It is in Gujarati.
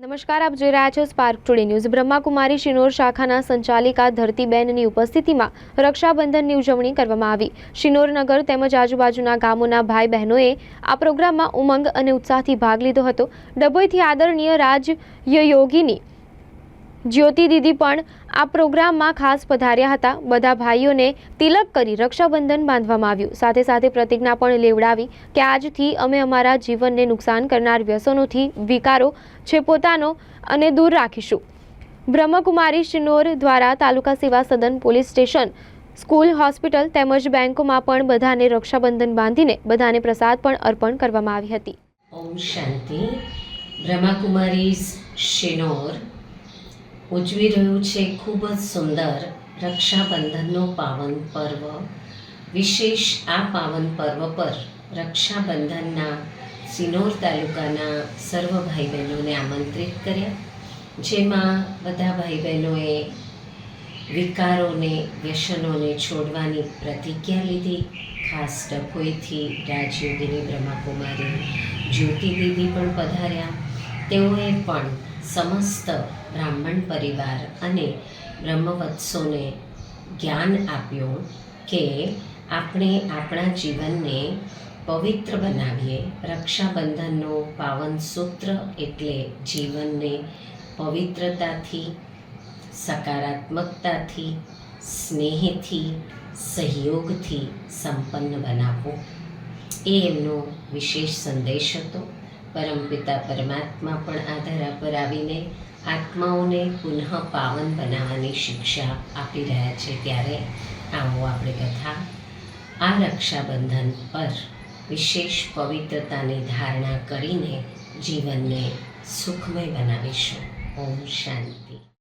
નમસ્કાર, આપ જોઈ રહ્યા છો Spark Today News Brahmakumari Sinor શાખાના સંચાલિકા ધરતીબેનની ઉપસ્થિતિમાં રક્ષાબંધનની ઉજવણી કરવામાં આવી. શિનોરનગર તેમજ આજુબાજુના ગામોના ભાઈ બહેનોએ આ પ્રોગ્રામમાં ઉમંગ અને ઉત્સાહથી ભાગ લીધો હતો. ડભોઈથી આદરણીય રાજ યોગીની જ્યોતિ દીદી પણ આ પ્રોગ્રામમાં ખાસ પધાર્યા હતા. બધા ભાઈઓને તિલક કરી રક્ષાબંધન બાંધવામાં આવ્યું. સાથે સાથે પ્રતિજ્ઞા પણ લેવડાવી કે આજથી અમે અમારા જીવનને નુકસાન કરનાર વ્યસનોથી વિકારો છે પોતાનો અને દૂર રાખીશું. બ્રહ્મકુમારી શિનોર દ્વારા તાલુકા સેવા સદન પોલીસ સ્ટેશન, સ્કૂલ, હોસ્પિટલ તેમજ બેંકોમાં પણ બધાને રક્ષાબંધન બાંધીને બધાને પ્રસાદ પણ અર્પણ કરવામાં આવી હતી. ઓમ શાંતિ. બ્રહ્માકુમારી શિનોર. ઉજવી રહ્યું છે ખૂબ જ સુંદર રક્ષાબંધનનો પાવન પર્વ. વિશેષ આ પાવન પર્વ પર રક્ષાબંધનના સિનોર તાલુકાના સર્વ ભાઈ બહેનોને આમંત્રિત કર્યા. જેમાં બધા ભાઈ બહેનોએ વિકારોને, વ્યસનોને છોડવાની પ્રતિજ્ઞા લીધી. ખાસ ડભોઈથી રાજયોગીની બ્રહ્માકુમારી જ્યોતિ દીદી પણ પધાર્યા. તેઓએ પણ સમસ્ત બ્રાહ્મણ પરિવાર અને બ્રહ્મવત્સોને જ્ઞાન આપ્યું કે આપણે આપણા જીવનને પવિત્ર બનાવીએ. રક્ષાબંધનનો પાવન સૂત્ર એટલે જીવનને પવિત્રતાથી, સકારાત્મકતાથી, સ્નેહથી, સહયોગથી સંપન્ન બનાવવું. એ એમનો વિશેષ સંદેશ હતો. પરમપિતા પરમાત્મા પણ આ ધરા પર આવીને આત્માઓને પુનઃ પાવન બનાવવાની શિક્ષા આપી રહ્યા છે ત્યારે આવો આપણે કથા. આ રક્ષાબંધન પર વિશેષ પવિત્રતાની ધારણા કરીને જીવનને સુખમય બનાવીશું. ઓમ શાંતિ.